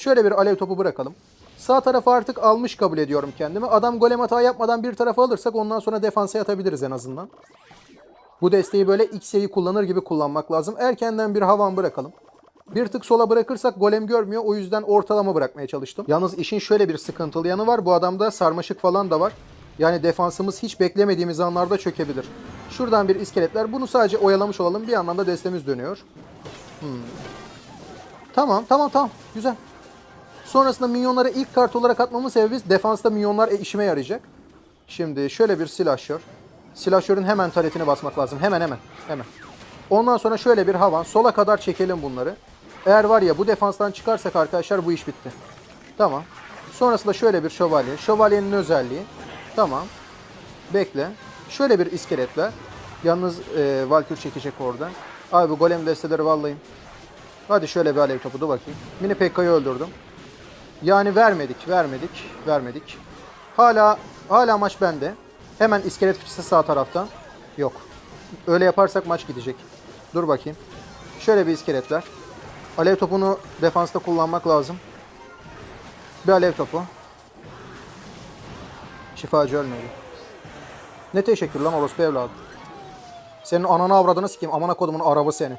Şöyle bir alev topu bırakalım. Sağ tarafı artık almış kabul ediyorum kendimi. Adam golem hata yapmadan bir tarafa alırsak ondan sonra defansa yatabiliriz en azından. Bu desteği böyle X'yi kullanır gibi kullanmak lazım. Erkenden bir havan bırakalım. Bir tık sola bırakırsak golem görmüyor. O yüzden ortalama bırakmaya çalıştım. Yalnız işin şöyle bir sıkıntılı yanı var. Bu adamda sarmaşık falan da var. Yani defansımız hiç beklemediğimiz anlarda çökebilir. Şuradan bir iskeletler. Bunu sadece oyalamış olalım. Bir yandan da destemiz dönüyor. Hmm. Tamam tamam tamam. Güzel. Sonrasında minyonları ilk kart olarak atmamın sebebi defansta minyonlar e, işime yarayacak. Şimdi şöyle bir silahşör. Silahşörün hemen taretini basmak lazım. Hemen hemen. Hemen. Ondan sonra şöyle bir havan. Sola kadar çekelim bunları. Eğer var ya bu defanstan çıkarsak arkadaşlar bu iş bitti. Tamam. Sonrasında şöyle bir şövalye. Şövalyenin özelliği. Tamam. Bekle. Şöyle bir iskeletler. Yalnız e, Valkür çekecek orada. Abi bu golem desteleri vallahi. Hadi şöyle bir alev topu da bakayım. Mini Pekka'yı öldürdüm. Yani vermedik, vermedik, vermedik. Hala hala maç bende. Hemen iskelet fıçısı sağ taraftan. Yok. Öyle yaparsak maç gidecek. Dur bakayım. Şöyle bir iskeletler. Alev topunu defansta kullanmak lazım. Bir alev topu. Şifacı ölmedi. Ne teşekkür lan orospu evladım. Senin ananı avradını sikeyim. Amana kodumun arabı seni.